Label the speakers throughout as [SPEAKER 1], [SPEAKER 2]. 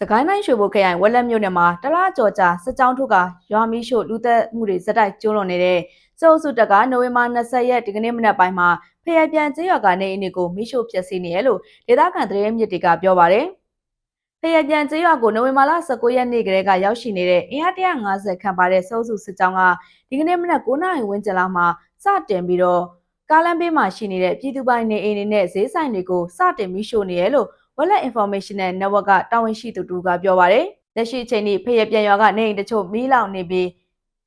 [SPEAKER 1] စကိုင်းတိုင်းရွှေဘိုခရိုင်ဝက်လက်မြို့နယ်မှာတလားကြော်ကြာစစ်ကြောင်းထုတ်ကရွာမီးရှို့လူသက်မှုတွေဇက်တိုက်ကျိုးလွန်နေတဲ့စုပ်စုတက်ကနိုဝင်ဘာ20ရက်ဒီကနေ့မနက်ပိုင်းမှာဖျက်ပြန်ကျေးရွာကနေအိမ်တွေကိုမီးရှို့ဖျက်ဆီးနေရလို့ဒေသခံသတင်းမြစ်တွေကပြောပါတယ်။ဖျက်ပြန်ကျေးရွာကိုနိုဝင်ဘာလ19ရက်နေ့ကလေးကရောက်ရှိနေတဲ့အင်အား150ခန့်ပါတဲ့စုပ်စုစစ်ကြောင်းကဒီကနေ့မနက်9နာရီဝန်းကျင်လောက်မှာစတင်ပြီးတော့ကားလမ်းဘေးမှာရှိနေတဲ့ပြည်သူပိုင်နေအိမ်တွေနဲ့ဈေးဆိုင်တွေကိုစတင်မီးရှို့နေရလို့ Wallet Informational Network ကတာဝန်ရှိသူတူကပြောပါရယ်လက်ရှိအချိန်ထိဖျက်ပြန်ရွာကနေအိမ်တချို့မီးလောင်နေပြီး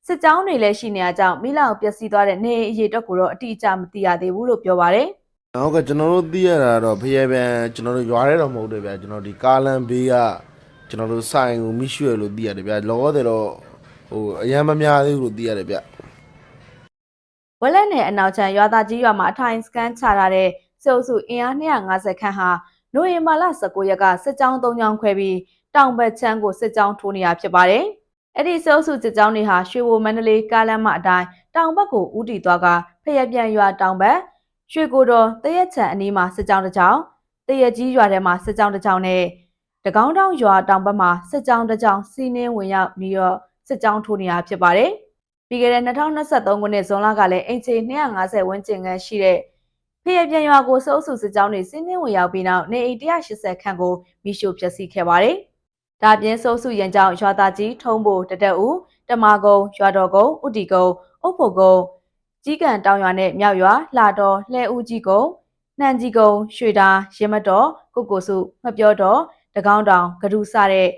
[SPEAKER 1] စစ်ကြောင်းတွေလည်းရှိနေကြကြောင်းမီးလောင်ပျက်စီးသွားတဲ့နေအိမ်အရေးအတွက်ကိုတော့အတိအကျမသိရသေးဘူးလို့ပြောပါရယ်
[SPEAKER 2] ဟုတ်ကဲ့ကျွန်တော်တို့သိရတာတော့ဖျက်ပြန်ကျွန်တော်တို့ရွာထဲတော့မဟုတ်တယ်ဗျာကျွန်တော်ဒီကားလန်ဘေးကကျွန်တော်တို့ဆိုင်ကိုမိရွှဲလို့သိရတယ်ဗျာလောတယ်တော့ဟိုအရန်မများသေးဘူးလို့သိရတယ်ဗျာ
[SPEAKER 1] ဝက်လက်နယ်အနောက်ချမ်းရွာသားကြီးရွာမှာအထိုင်စကန်ချထားတဲ့စုပ်စုအင်အား250ခန့်ဟာ နိုဝင်ဘာလ19ရက်ကစစ်ကြောင်း၃ကြောင်းခွဲပြီးတောင်ဘက်ချမ်းကိုစစ်ကြောင်းထိုးနေတာဖြစ်ပါတယ်။အဲ့ဒီစုပ်စုစစ်ကြောင်းတွေဟာရွှေဘိုမန္တလေးကားလမ်းမအတိုင်းတောင်ဘက်ကိုဦးတည်သွားကဖျက်ပြန်ရွာတောင်ဘက်ရွှေကိုတော်တရက်ချံအနီးမှာစစ်ကြောင်းတစ်ကြောင်းတရက်ကြီးရွာထဲမှာစစ်ကြောင်းတစ်ကြောင်းနဲ့တကောင်းတောင်ရွာတောင်ဘက်မှာစစ်ကြောင်းတစ်ကြောင်းစီးနှင်းဝင်ရောက်ပြီးတော့စစ်ကြောင်းထိုးနေတာဖြစ်ပါတယ်။ပြီးခဲ့တဲ့2023ခုနှစ်ဇွန်လကလည်းအင်ချေ250ဝန်းကျင်ခန့်ရှိတဲ့ ဖျက်ပြန်ရွာကိုစိုးစုစစ်ကြောင်းတွေစင်းနှင်းဝင်ရောက်ပြီးနောက်နေအိမ်180ခန့်ကိုမိရှို့ဖျက်ဆီးခဲ့ပါတယ်။ဒါပြင်စိုးစုရန်ကြောင့်ရွာသားကြီးထုံးဘိုတတက်ဦးတမာကုံရွာတော်ကုံဥတီကုံအုပ်ဖို့ကုံကြီးကန်တောင်ရွာနဲ့မြောက်ရွာလှတော်လှဲဦးကြီးကုံနှံကြီးကုံရွှေတာရမတော်ကုတ်ကိုစုမပြောတော်တကောင်းတောင်ဂဒူစတဲ့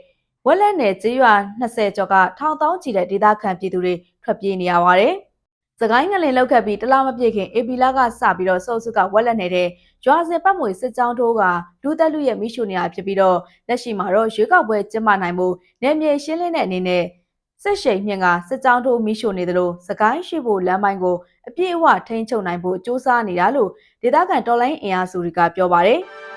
[SPEAKER 1] ဝက်လက်နယ်ကျေးရွာ20ကျော်ကထောင်တောင်းချီတဲ့ဒေသခံပြည်သူတွေထွက်ပြေးနေရပါတယ်။ စကိုင်းငလင်လောက်ခတ်ပြီးတလားမပြည့်ခင်အေပီလာကစပြီးတော့စုပ်စုကဝက်လက်နေတဲ့ရွာစဉ်ပတ်မွေစစ်ကြောင်းထိုးကလူသက်လူရဲ့မိရှုနေတာဖြစ်ပြီးတော့လက်ရှိမှာတော့ရွေးကောက်ပွဲကျင်းပနိုင်မှုနယ်မြေရှင်းလင်းတဲ့အနေနဲ့စစ်ရှိန်မြင့်ကစစ်ကြောင်းထိုးမိရှုနေသလိုစကိုင်းရှိဖို့လမ်းပိုင်းကိုအပြည့်အဝထိန်းချုပ်နိုင်ဖို့စ조사နေတာလို့ဒေသခံတော်လိုင်းအင်အားစုတွေကပြောပါတယ်။